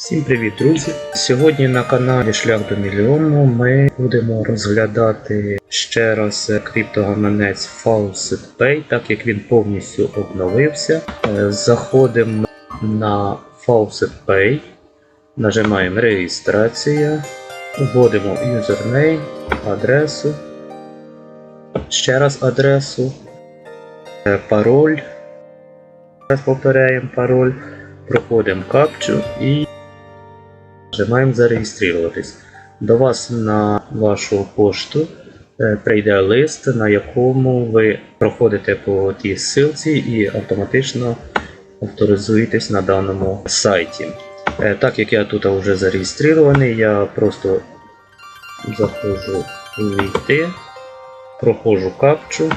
Всім привіт, друзі! Сьогодні на каналі Шлях до мільйону ми будемо розглядати ще раз криптогаманець Faucet Pay, так як він повністю обновився. Е, Заходимо на Faucet Pay, нажимаємо реєстрація, вводимо юзернейм, адресу, ще раз адресу, е, пароль. Повторяємо пароль, проходимо капчу і Нажимаємо зареєструватись. До вас на вашу пошту е, прийде лист, на якому ви проходите по тій ссылці і автоматично авторизуєтесь на даному сайті. Е, Так як я тут вже зареєстрований, я просто заходжу увійти, проходжу капчу.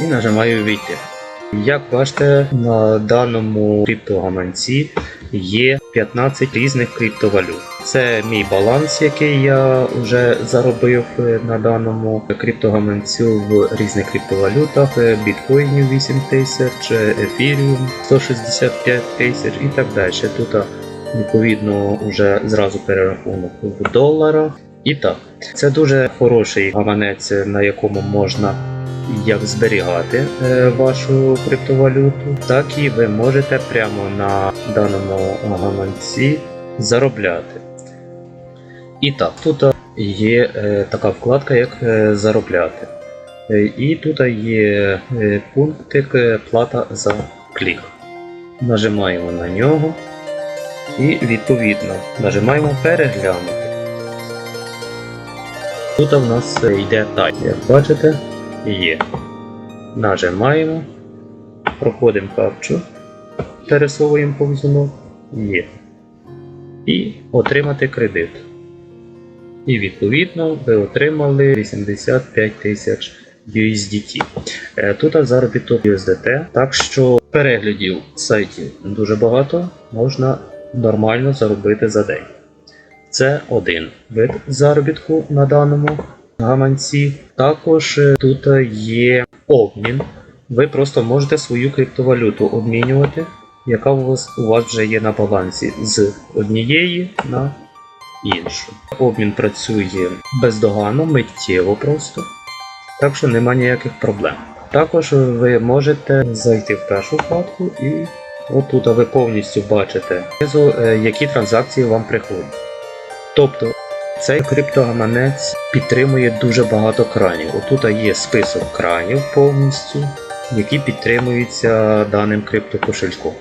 І нажимаю війти. Як бачите, на даному криптогаманці є 15 різних криптовалют. Це мій баланс, який я вже заробив на даному криптогаманцю в різних криптовалютах. Біткоїнів 8 тисяч, ефіріум 165 тисяч і так далі. Тут відповідно вже зразу перерахунок в доларах. І так, це дуже хороший гаманець, на якому можна як зберігати е, вашу криптовалюту, так і ви можете прямо на даному гаманці заробляти. І так, тут є е, така вкладка, як е, заробляти. Е, І тут є е, пунктик е, плата за клік. Нажимаємо на нього і відповідно нажимаємо переглянути. Тут в нас е, йде тайм. Як бачите, Є. Нажимаємо, проходимо капчу, пересовуємо повзунок. Є. І отримати кредит. І відповідно ви отримали 85 тисяч USDT. Е, Тут заробіток USDT, так що переглядів сайтів дуже багато, можна нормально заробити за день. Це один вид заробітку на даному гаманці. Також е, тут є обмін. Ви просто можете свою криптовалюту обмінювати, яка у вас, у вас вже є на балансі з однієї на іншу. Обмін працює бездоганно, миттєво просто, так що нема ніяких проблем. Також ви можете зайти в першу вкладку і отут ви повністю бачите, е, які транзакції вам приходять. Тобто цей криптогаманець підтримує дуже багато кранів. Отут є список кранів повністю, які підтримуються даним криптокошельком.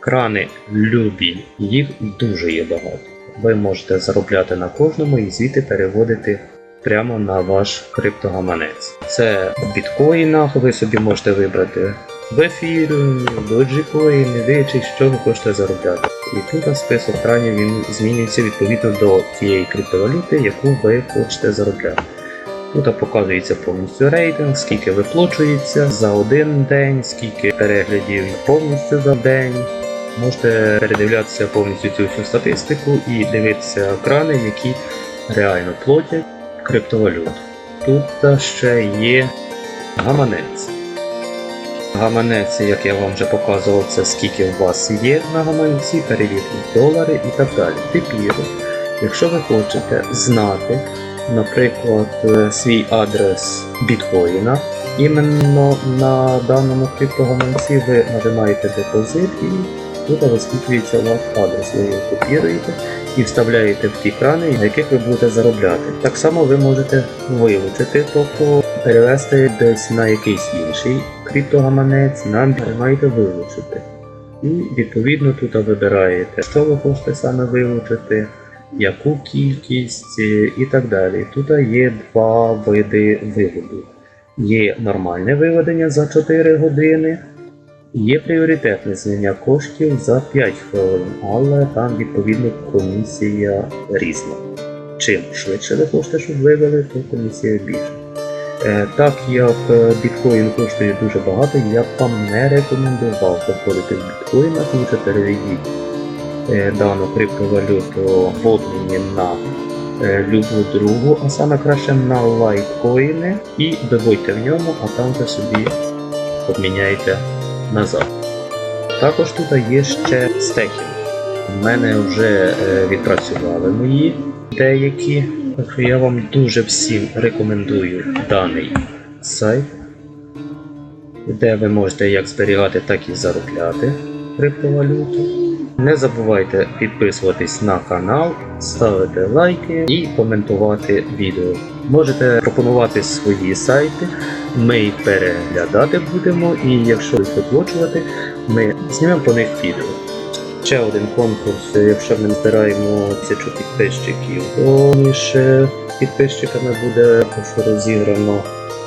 Крани любі, їх дуже є багато. Ви можете заробляти на кожному і звідти переводити прямо на ваш криптогаманець. Це в біткоїнах, ви собі можете вибрати в ефір, доджікоїн, дивлячись, що ви хочете заробляти. І тут список кранів він змінюється відповідно до тієї криптовалюти, яку ви хочете заробляти. Тут показується повністю рейтинг, скільки виплачується за один день, скільки переглядів повністю за день. Можете передивлятися повністю цю всю статистику і дивитися крани, які реально платять криптовалюту. Тут ще є гаманець. Гаманець, як я вам вже показував, це скільки у вас є на гаманці, перевірені долари і так далі. Тепер, якщо ви хочете знати, наприклад, е, свій адрес біткоїна, іменно на даному криптогаманці ви нажимаєте депозит і тут висвітлюється ваш адрес. Ви його копіруєте і вставляєте в ті крани, на яких ви будете заробляти. Так само ви можете вилучити, тобто перевести десь на якийсь інший криптогаманець, нам маєте вилучити. І відповідно тут вибираєте, що ви хочете саме вилучити, яку кількість е, і так далі. Тут є два види виводу. Є нормальне виведення за 4 години, є пріоритетне зняття коштів за 5 хвилин, але там відповідно комісія різна. Чим швидше ви хочете, щоб вивели, то комісія більше. Е, Так як е, біткоін коштує дуже багато, я б вам не рекомендував заходити в біткоїнах, лише переведіть е, дану криптовалюту в на любу другу, а саме краще на лайткоїни і виводьте в ньому, а там вже собі обміняєте назад. Також тут є ще стекінг. У мене вже е, відпрацювали мої деякі. Я вам дуже всім рекомендую даний сайт, де ви можете як зберігати, так і заробляти криптовалюту. Не забувайте підписуватись на канал, ставити лайки і коментувати відео. Можете пропонувати свої сайти, ми їх переглядати будемо, і якщо їх оплачувати, ми знімемо по них відео. Ще один конкурс, якщо ми збираємо тисячу підписчиків, то між підписчиками буде розіграно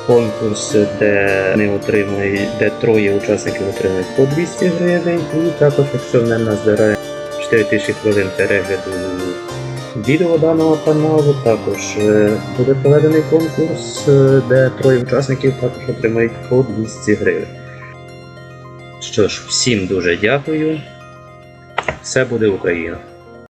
конкурс, де не отримує, де троє учасників отримують по 200 гривень, і також, якщо ми назбираємо 4000 хвилин перегляду відео даного каналу, також е, буде проведений конкурс, е, де троє учасників також отримають по 200 гривень. Що ж, всім дуже дякую. Все буде Україна!